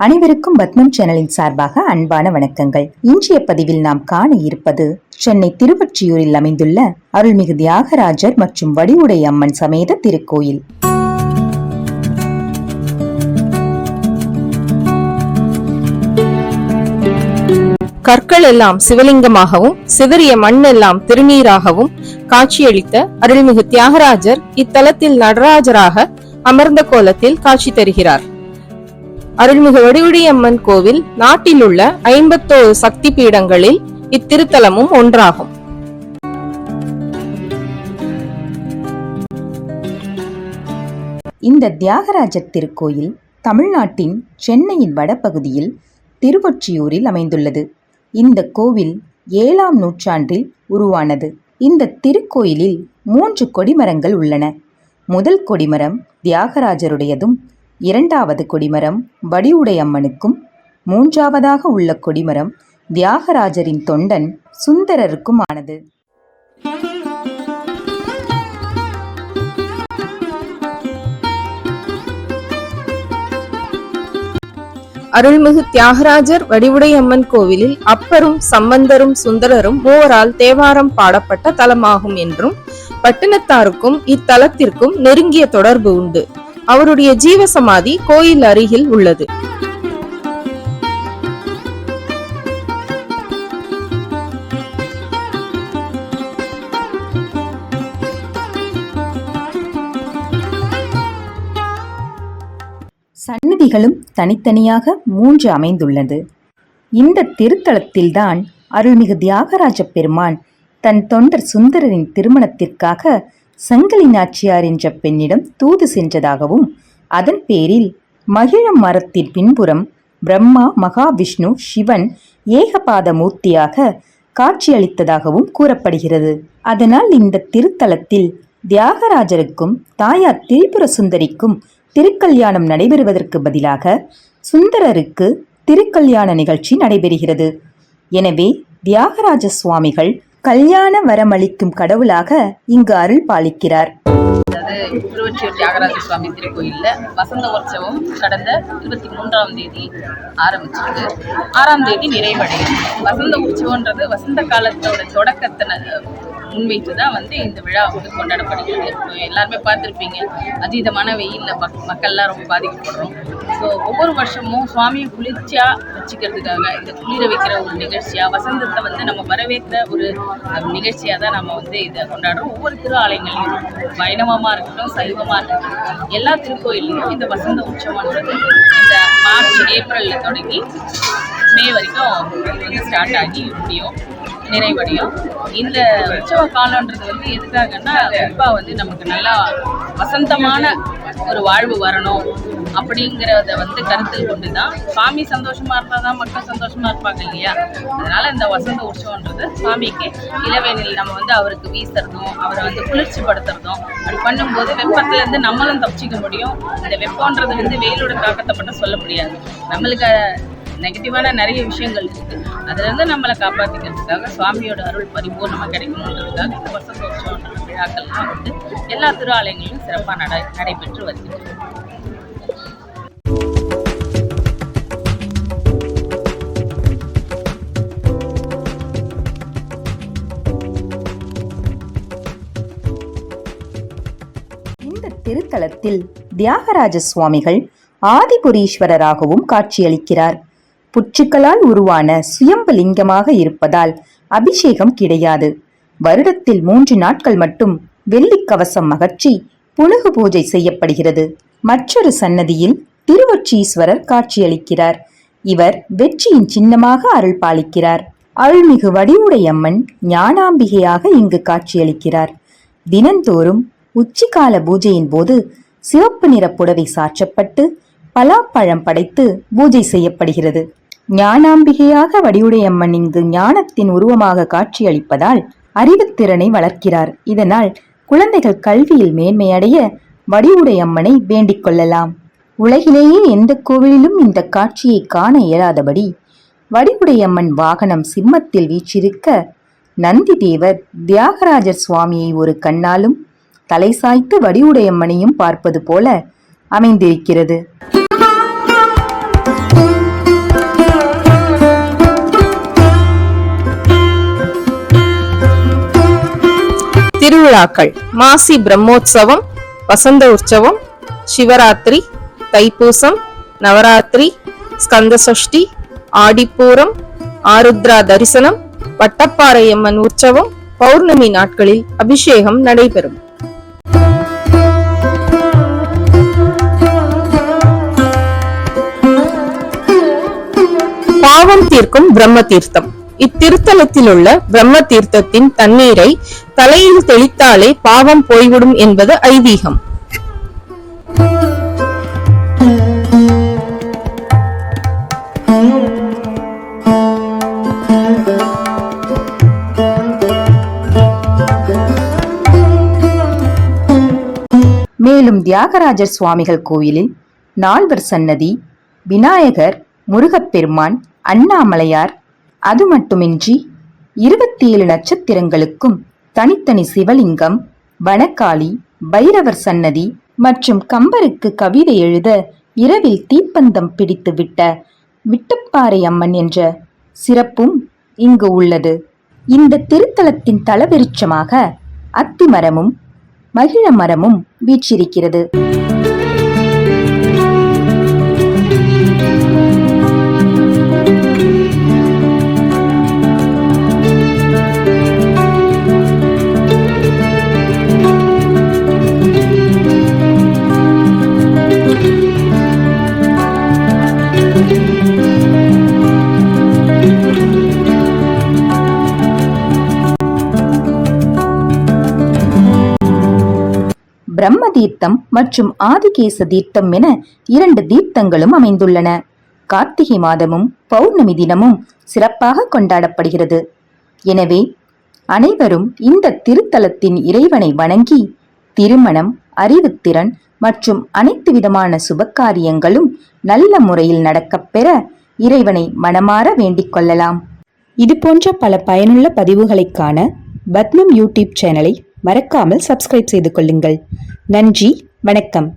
அனைவருக்கும் பத்மம் சேனலின் சார்பாக அன்பான வணக்கங்கள். இன்றைய பதிவில் நாம் காண இருப்பது சென்னை திருவொற்றியூரில் அமைந்துள்ள அருள்மிகு தியாகராஜர் மற்றும் வடிவுடை அம்மன் சமேத திருக்கோயில். கற்கள் எல்லாம் சிவலிங்கமாகவும் சிதறிய மண் எல்லாம் திருநீராகவும் காட்சியளித்த அருள்மிகு தியாகராஜர் இத்தலத்தில் நடராஜராக அமர்ந்த கோலத்தில் காட்சி தருகிறார். அருள்மிகு வடிவுடியம்மன் கோவில் நாட்டில் உள்ள ஐம்பத்தோரு சக்தி பீடங்களில் இத்திருத்தலமும் ஒன்றாகும். இந்த தியாகராஜர் திருக்கோயில் தமிழ்நாட்டின் சென்னையின் வடபகுதியில் திருவொற்றியூரில் அமைந்துள்ளது. இந்த கோவில் ஏழாம் நூற்றாண்டில் உருவானது. இந்த திருக்கோயிலில் மூன்று கொடிமரங்கள் உள்ளன. முதல் கொடிமரம் தியாகராஜருடையதும் இரண்டாவது கொடிமரம் வடிவுடையம்மனுக்கும் மூன்றாவதாக உள்ள கொடிமரம் தியாகராஜரின் தொண்டன் சுந்தரருக்கும் ஆனது அருள்மிகு தியாகராஜர் வடிவுடையம்மன் கோவிலில் அப்பரும் சம்பந்தரும் சுந்தரரும் மூவரால் தேவாரம் பாடப்பட்ட தலமாகும் என்றும் பட்டினத்தாருக்கும் இத்தலத்திற்கும் நெருங்கிய தொடர்பு உண்டு. அவருடைய ஜீவசமாதி கோயில் அருகில் உள்ளது. சன்னதிகளும் தனித்தனியாக மூன்று அமைந்துள்ளது. இந்த திருத்தலத்தில்தான் அருள்மிகு தியாகராஜ பெருமான் தன் தொண்டர் சுந்தரரின் திருமணத்திற்காக சங்கிலி நாச்சியார் என்ற பெண்ணிடம் தூது சென்றதாகவும் அதன் பேரில் மகிழம் மரத்தின் பின்புறம் பிரம்மா மகாவிஷ்ணு சிவன் ஏகபாத மூர்த்தியாக காட்சியளித்ததாகவும் கூறப்படுகிறது. அதனால் இந்த திருத்தலத்தில் தியாகராஜருக்கும் தாயார் திரிபுர சுந்தரிக்கும் திருக்கல்யாணம் நடைபெறுவதற்கு பதிலாக சுந்தரருக்கு திருக்கல்யாண நிகழ்ச்சி நடைபெறுகிறது. எனவே தியாகராஜ சுவாமிகள் கல்யாண வரமளிக்கும் கடவுளாக இங்கு அருள் பாலிக்கிறார். அதாவது திருவொற்றியூர் தியாகராஜ சுவாமி திருக்கோயிலில் வசந்த உற்சவம் கடந்த இருபத்தி மூன்றாம் தேதி ஆரம்பிச்சிருக்கு. ஆறாம் தேதி நிறைவடையும் வசந்த உற்சவன்றது வசந்த காலத்தோட தொடக்கத்தை முன்வைத்து தான் வந்து இந்த விழா வந்து கொண்டாடப்படுகிறது. எல்லாருமே பார்த்துருப்பீங்க அதீதமான வெயிலில் மக் மக்கள்லாம் ரொம்ப பாதிக்கப்படுறோம். ஸோ ஒவ்வொரு வருஷமும் சுவாமியை குளிர்ச்சியாக வச்சுக்கிறதுக்காக இந்த குளிர வைக்கிற ஒரு நிகழ்ச்சியாக வசந்தத்தை வந்து நம்ம வரவேற்கிற ஒரு நிகழ்ச்சியாக தான் நம்ம வந்து இதை கொண்டாடுறோம். ஒவ்வொரு திருவாலயங்களையும் வைணவமாக இருக்கட்டும் சைவமாக இருக்கட்டும் எல்லா திருக்கோயிலையும் இந்த வசந்த உற்சவம்ன்றது இந்த மார்ச் ஏப்ரலில் தொடங்கி மே வரைக்கும் வந்து ஸ்டார்ட் ஆகி முடியும். நிறைவடையும். இந்த உற்சவ காலன்றது வந்து எதுக்காகன்னா குறிப்பாக வந்து நமக்கு நல்லா வசந்தமான ஒரு வாழ்வு வரணும் அப்படிங்கிறத வந்து கருத்தில் கொண்டு தான் சாமி சந்தோஷமா இருந்தால் தான் மக்கள் சந்தோஷமா இருப்பாங்க இல்லையா? அதனால இந்த வசந்த உற்சவன்றது சாமிக்கு இளவேனில் நம்ம வந்து அவருக்கு வீசுறதும் அவரை வந்து குளிர்ச்சிப்படுத்துறதும் அப்படி பண்ணும்போது வெப்பத்துல இருந்து நம்மளும் தப்பிச்சிக்க முடியும். இந்த வெப்பம்ன்றது வந்து வெயிலோட தாக்கத்தை மட்டும் சொல்ல முடியாது. நம்மளுக்கு நெகட்டிவான நிறைய விஷயங்கள் இருக்கு. அதுலேருந்து நம்மளை காப்பாற்றிக்கிறதுக்காக சுவாமியோட அருள் பரிபூர்ணமாக கிடைக்கணுன்றதுக்காக இந்த வருஷம் உற்சவன்ற விழாக்கள்லாம் வந்து எல்லா திரு சிறப்பாக நட நடைபெற்று வருகிறது. இந்த திருத்தலத்தில் தியாகராஜ சுவாமிகள் ஆதிபுரீஸ்வரராகவும் காட்சியளிக்கிறார். புற்றுக்களால் உருவான சுயம்பு லிங்கமாக இருப்பதால் அபிஷேகம் கிடையாது. வருடத்தில் மூன்று நாட்கள் மட்டும் வெள்ளிக் கவசம் அகற்றி புனகு பூஜை செய்யப்படுகிறது. மற்றொரு சன்னதியில் திருவொற்றீஸ்வரர் காட்சியளிக்கிறார். இவர் வெற்றியின் சின்னமாக அருள் பாலிக்கிறார். அருள்மிகு வடிவுடையம்மன் ஞானாம்பிகையாக இங்கு காட்சியளிக்கிறார். தினந்தோறும் உச்சிகால பூஜையின் போது சிவப்பு நிற புடவை சாற்றப்பட்டு பலாப்பழம் படைத்து பூஜை செய்யப்படுகிறது. ஞானாம்பிகையாக வடிவுடையம்மன் இங்கு ஞானத்தின் உருவமாக காட்சியளிப்பதால் அறிவுத்திறனை வளர்க்கிறார். இதனால் குழந்தைகள் கல்வியில் மேன்மையடைய வடிவுடையம்மனை வேண்டிக் கொள்ளலாம். உலகிலேயே எந்த கோவிலிலும் இந்த காட்சியை காண இயலாதபடி வடிவுடையம்மன் வாகனம் சிம்மத்தில் வீச்சிருக்க நந்தி தேவர் தியாகராஜர் சுவாமியை ஒரு கண்ணாலும் தலை சாய்த்து வடிவுடையம்மனையும் பார்ப்பது போல அமைந்திருக்கிறது. திருவிழாக்கள். மாசி பிரம்மோற்சவம் வசந்த உற்சவம் சிவராத்திரி தைப்பூசம் நவராத்திரி ஸ்கந்த சஷ்டி ஆடிப்பூரம் ஆருத்ரா தரிசனம் வட்டப்பாறையம்மன் உற்சவம் பௌர்ணமி நாட்களில் அபிஷேகம் நடைபெறும். பாவம் தீர்க்கும் பிரம்ம தீர்த்தம். இத்திருத்தலத்தில் உள்ள பிரம்ம தீர்த்தத்தின் தண்ணீரை தலையில் தெளித்தாலே பாவம் போய்விடும் என்பது ஐதீகம். மேலும் தியாகராஜர் சுவாமிகள் கோயிலில் நால்வர் சன்னதி விநாயகர் முருகப்பெருமான் அண்ணாமலையார் அது மட்டுமின்றி இருபத்தி ஏழு நட்சத்திரங்களுக்கும் தனித்தனி சிவலிங்கம் வனக்காளி பைரவர் சன்னதி மற்றும் கம்பருக்கு கவிதை எழுத இரவில் தீப்பந்தம் பிடித்து விட்ட விட்டப்பாறை அம்மன் என்ற சிறப்பும் இங்கு உள்ளது. இந்த திருத்தலத்தின் தலவிருட்சமாக அத்திமரமும் மகிழ மரமும் வீற்றிருக்கிறது. பிரம்ம தீர்த்தம் மற்றும் ஆதிகேச தீர்த்தம் என இரண்டு தீர்த்தங்களும் அமைந்துள்ளன. கார்த்திகை மாதமும் பௌர்ணமி தினமும் சிறப்பாக கொண்டாடப்படுகிறது. எனவே அனைவரும் இந்த திருத்தலத்தின் இறைவனை வணங்கி திருமணம் அறிவுத்திறன் மற்றும் அனைத்து விதமான சுபகாரியங்களும் நல்ல முறையில் நடக்கப் பெற இறைவனை மனமாற வேண்டிக் கொள்ளலாம். இது போன்ற பல பயனுள்ள பதிவுகளைக் காண பத்மம் யூடியூப் சேனலை மறக்காமல் சப்ஸ்கிரைப் செய்து கொள்ளுங்கள். நன்றி வணக்கம்.